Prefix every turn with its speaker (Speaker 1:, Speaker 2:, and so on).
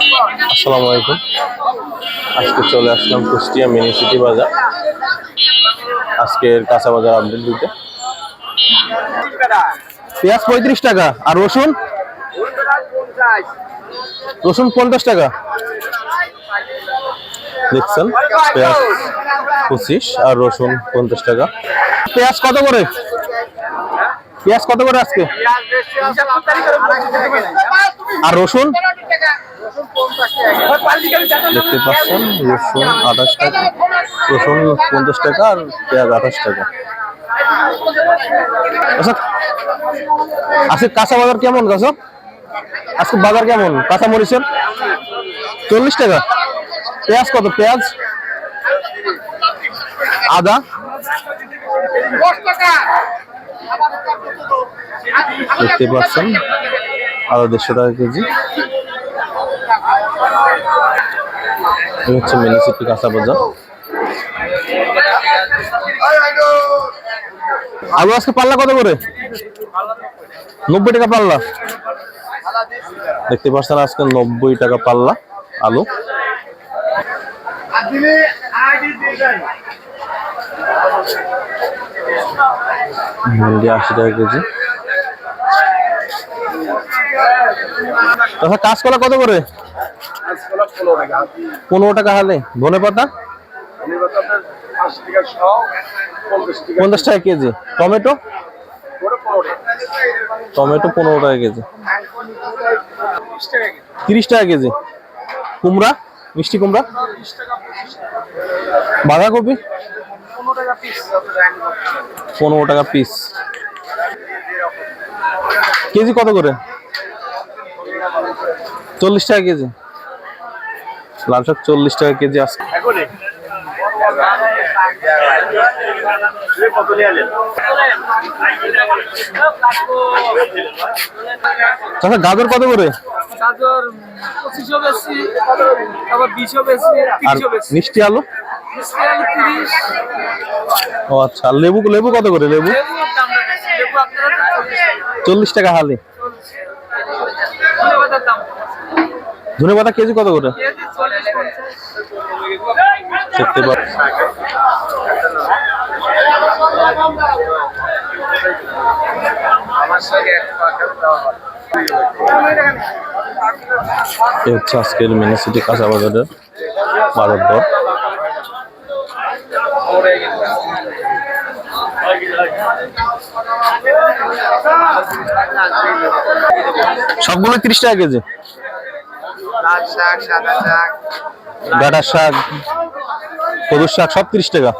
Speaker 1: আসসালামু আলাইকুম। আজকে চলে আসলাম কুষ্টিয়া মিনি সিটি বাজার। আজকের কাঁচা বাজার আপডেট দিতে। পেঁয়াজ পঁয়ত্রিশ টাকা আর রসুন? রসুন পঞ্চাশ টাকা। দেখছেন পেঁয়াজ পঁচিশ আর রসুন পঞ্চাশ টাকা। পেঁয়াজ কত করে? পেঁয়াজ কত করে আজকে? আর রসুন? দেখতে পাচ্ছেন, রসুন আঠাশ টাকা, রসুন পঞ্চাশ টাকা আর পেঁয়াজ আঠাশ টাকা। আচ্ছা আজকে কাঁচা বাজার কেমন কাঁচা আজকে বাজার কেমন? কাঁচা মরিচের? চল্লিশ টাকা। পেঁয়াজ কত? পেঁয়াজ? আদা? দেখতে পাচ্ছেন, আদা দেড়শো টাকা কেজি। হচ্ছে মিনিসিপি কাঁচা বাজার। আলু আজকে পাল্লা কত করে? নব্বই টাকা পাল্লা। দেখতে পাচ্ছেন আজকে নব্বই টাকা পাল্লা আলু। ভেন্ডি আশি টাকা কেজি। আচ্ছা কাঁচকলা কত করে? পনেরো টাকা হালে। ধনে পাতা? পঞ্চাশ টাকা। কেজি। টমেটো? টমেটো পনেরো টাকা কেজি। তিরিশ টাকা কেজি। কুমড়া? মিষ্টি কুমড়া? বাঁধাকপি? পনেরো টাকা পিস। কেজি কত করে? চল্লিশ টাকা কেজি। লাল শাক চল্লিশ টাকা কেজি চাচা গাজর কত করে? মিষ্টি আলু? ও আচ্ছা লেবু লেবু কত করে লেবু? চল্লিশ টাকা হালি। ধনে পাতা কেজি কত করে? দেখতে হচ্ছে আজকের মিনি সিটি কাঁচা বাজারের বাজার দর। সবগুলো তিরিশ টাকা কেজি।
Speaker 2: লাল শাক সাদা শাক
Speaker 1: ডাটার শাক কদুর শাক সব তিরিশ টাকা।